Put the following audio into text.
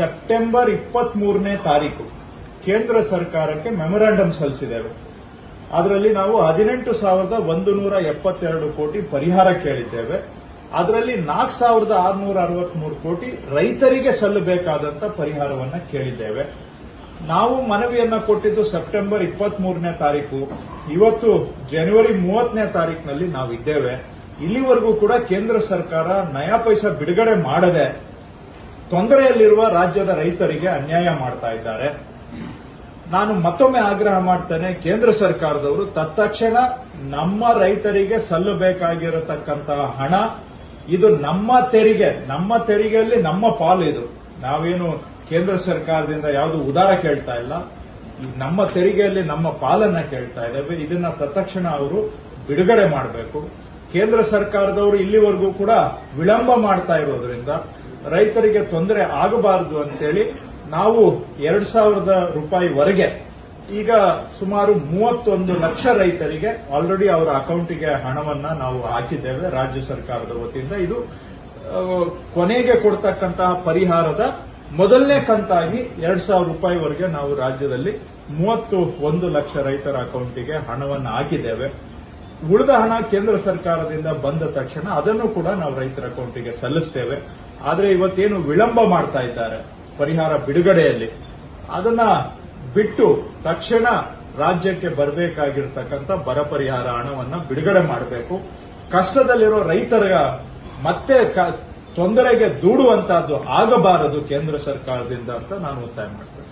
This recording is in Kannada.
ಸೆಪ್ಟೆಂಬರ್ ಇಪ್ಪತ್ತ್ ಮೂರನೇ ತಾರೀಕು ಕೇಂದ್ರ ಸರ್ಕಾರಕ್ಕೆ ಮೆಮೊರಾಂಡಮ್ ಸಲ್ಲಿಸಿದೆವು ಅದರಲ್ಲಿ ನಾವು ಹದಿನೆಂಟು ಸಾವಿರದ ಒಂದು ನೂರ ಎಪ್ಪತ್ತೆರಡು ಕೋಟಿ ಪರಿಹಾರ ಕೇಳಿದ್ದೇವೆ. ಅದರಲ್ಲಿ ನಾಲ್ಕು ಸಾವಿರದ ಆರುನೂರ ಅರವತ್ಮೂರು ಕೋಟಿ ರೈತರಿಗೆ ಸಲ್ಲಬೇಕಾದಂತ ಪರಿಹಾರವನ್ನು ಕೇಳಿದ್ದೇವೆ. ನಾವು ಮನವಿಯನ್ನು ಕೊಟ್ಟಿದ್ದು ಸೆಪ್ಟೆಂಬರ್ ಇಪ್ಪತ್ತ್ ಮೂರನೇ ತಾರೀಕು. ಇವತ್ತು ಜನವರಿ ಮೂವತ್ತನೇ ತಾರೀಕಿನಲ್ಲಿ ನಾವು ಇದ್ದೇವೆ ಇಲ್ಲಿವರೆಗೂ ಕೂಡ ಕೇಂದ್ರ ಸರ್ಕಾರ ನಯಾ ಪೈಸಾ ಬಿಡುಗಡೆ ಮಾಡದೆ ತೊಂದರೆಯಲ್ಲಿರುವ ರಾಜ್ಯದ ರೈತರಿಗೆ ಅನ್ಯಾಯ ಮಾಡ್ತಾ ಇದ್ದಾರೆ. ನಾನು ಮತ್ತೊಮ್ಮೆ ಆಗ್ರಹ ಮಾಡ್ತೇನೆ, ಕೇಂದ್ರ ಸರ್ಕಾರದವರು ತತ್ಕ್ಷಣ ನಮ್ಮ ರೈತರಿಗೆ ಸಲ್ಲಬೇಕಾಗಿರತಕ್ಕಂತಹ ಹಣ, ಇದು ನಮ್ಮ ತೆರಿಗೆ, ನಮ್ಮ ತೆರಿಗೆಯಲ್ಲಿ ನಮ್ಮ ಪಾಲು ಇದು. ನಾವೇನು ಕೇಂದ್ರ ಸರ್ಕಾರದಿಂದ ಯಾವುದು ಉದಾರ ಕೇಳ್ತಾ ಇಲ್ಲ. ನಮ್ಮ ತೆರಿಗೆಯಲ್ಲಿ ನಮ್ಮ ಪಾಲನ್ನ ಕೇಳ್ತಾ ಇದ್ದೇವೆ. ಇದನ್ನ ತತ್ಕ್ಷಣ ಅವರು ಬಿಡುಗಡೆ ಮಾಡಬೇಕು. ಕೇಂದ್ರ ಸರ್ಕಾರದವರು ಇಲ್ಲಿವರೆಗೂ ಕೂಡ ವಿಳಂಬ ಮಾಡ್ತಾ ಇರೋದ್ರಿಂದ ರೈತರಿಗೆ ತೊಂದರೆ ಆಗಬಾರದು ಅಂತೇಳಿ ನಾವು ಎರಡು ಸಾವಿರದ ರೂಪಾಯಿವರೆಗೆ ಈಗ ಸುಮಾರು ಮೂವತ್ತೊಂದು ಲಕ್ಷ ರೈತರಿಗೆ ಆಲ್ರೆಡಿ ಅವರ ಅಕೌಂಟಿಗೆ ಹಣವನ್ನ ನಾವು ಹಾಕಿದ್ದೇವೆ ರಾಜ್ಯ ಸರ್ಕಾರದ ವತಿಯಿಂದ. ಇದು ಕೊನೆಗೆ ಕೊಡ್ತಕ್ಕಂತಹ ಪರಿಹಾರದ ಮೊದಲನೇ ಕಂತಾಗಿ ಎರಡು ಸಾವಿರ ರೂಪಾಯಿವರೆಗೆ ನಾವು ರಾಜ್ಯದಲ್ಲಿ ಮೂವತ್ತು ಒಂದು ಲಕ್ಷ ರೈತರ ಅಕೌಂಟಿಗೆ ಹಣವನ್ನು ಹಾಕಿದ್ದೇವೆ. ಉಳಿದ ಹಣ ಕೇಂದ್ರ ಸರ್ಕಾರದಿಂದ ಬಂದ ತಕ್ಷಣ ಅದನ್ನು ಕೂಡ ನಾವು ರೈತರ ಅಕೌಂಟಿಗೆ ಸಲ್ಲಿಸ್ತೇವೆ. ಆದರೆ ಇವತ್ತೇನು ವಿಳಂಬ ಮಾಡ್ತಾ ಇದ್ದಾರೆ ಪರಿಹಾರ ಬಿಡುಗಡೆಯಲ್ಲಿ. ಅದನ್ನ ಬಿಟ್ಟು ತಕ್ಷಣ ರಾಜ್ಯಕ್ಕೆ ಬರಬೇಕಾಗಿರ್ತಕ್ಕಂಥ ಬರ ಪರಿಹಾರ ಹಣವನ್ನು ಬಿಡುಗಡೆ ಮಾಡಬೇಕು. ಕಷ್ಟದಲ್ಲಿರೋ ರೈತರ ಮತ್ತೆ ತೊಂದರೆಗೆ ದೂಡುವಂತಹದ್ದು ಆಗಬಾರದು ಕೇಂದ್ರ ಸರ್ಕಾರದಿಂದ ಅಂತ ನಾನು ಒತ್ತಾಯ ಮಾಡ್ತೇನೆ.